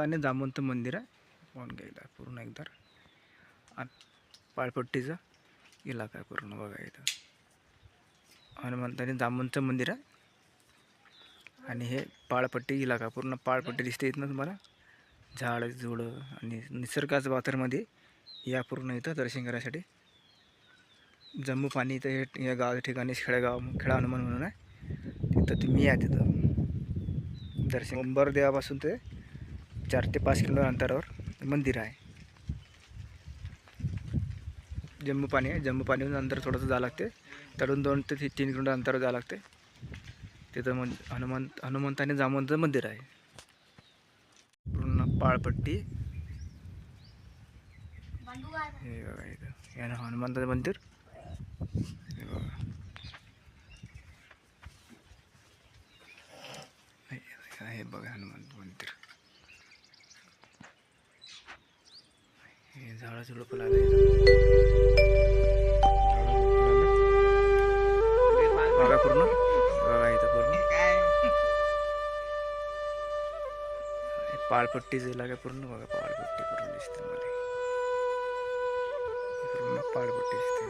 आणि जामवंत मंदिर आहे पाहून घ्यायला पूर्ण एकदा. पाळपट्टीचा इलाका आहे पूर्ण बघा इथं. हनुमंत आणि जामवंतचं मंदिर आहे आणि हे पाळपट्टी इलाका पूर्ण पाळपट्टी दिसते इथनं तुम्हाला. झाड झुडं आणि निसर्गाचं वातावरणामध्ये या पूर्ण इथं दर्शन करायसाठी. जम्मू पाणी इथं हे या गाव ठिकाणी खेडेगाव खेळा हनुमान म्हणून आहे. तिथं तुम्ही या तिथं. दर्शन. देवापासून ते चार ते पाच किलोमीटर अंतरावर मंदिर आहे. जम्मू पाणी आहे. जम्मू पाणीहून अंतर थोडंसं जावं लागते तडून दोन ते तीन किलोमीटर अंतरावर जावं लागते तिथं मन हनुमंत हनुमंत आणि जामवंतचं मंदिर आहे. पूर्ण पाळपट्टी. हे बघा इथं. हे हनुमंताचं मंदिर. हे बघा. हे- हे बघा हनुमान मंदिर. हे झाडं झुडपं लागले पूर्ण बघा इथं पूर्ण. पाळपट्टीचं इलाका पूर्ण बघा पाळपट्टी पूर्ण दिसते मला. पूर्ण पाळपट्टी दिसते.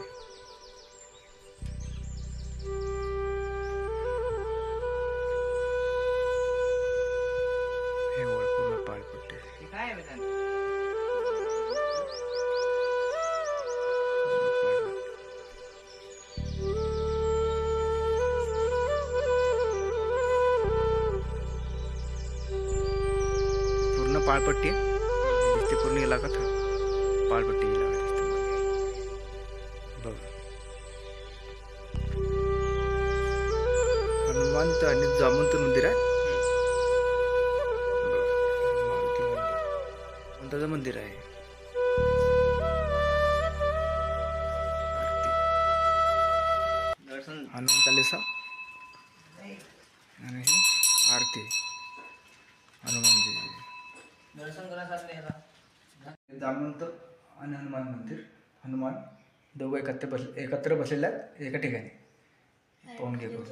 পাড়পট্টি पाळपट्टी এলাকা दिसते पूर्ण इलाका था पाळपट्टी बघा. हनुमंत आणि जामंत मंदिर आहे. मारुती मंदिर. हनुमंताचं मंदिर आहे. आरती. हनुमान आरती. हनुमानजी. हे आरती हनुमानजी जामवंत आणि हनुमान मंदिर. हनुमान दोघं एकत्र बस एकत्र बसलेले आहेत एका ठिकाणी. पाहून घे करून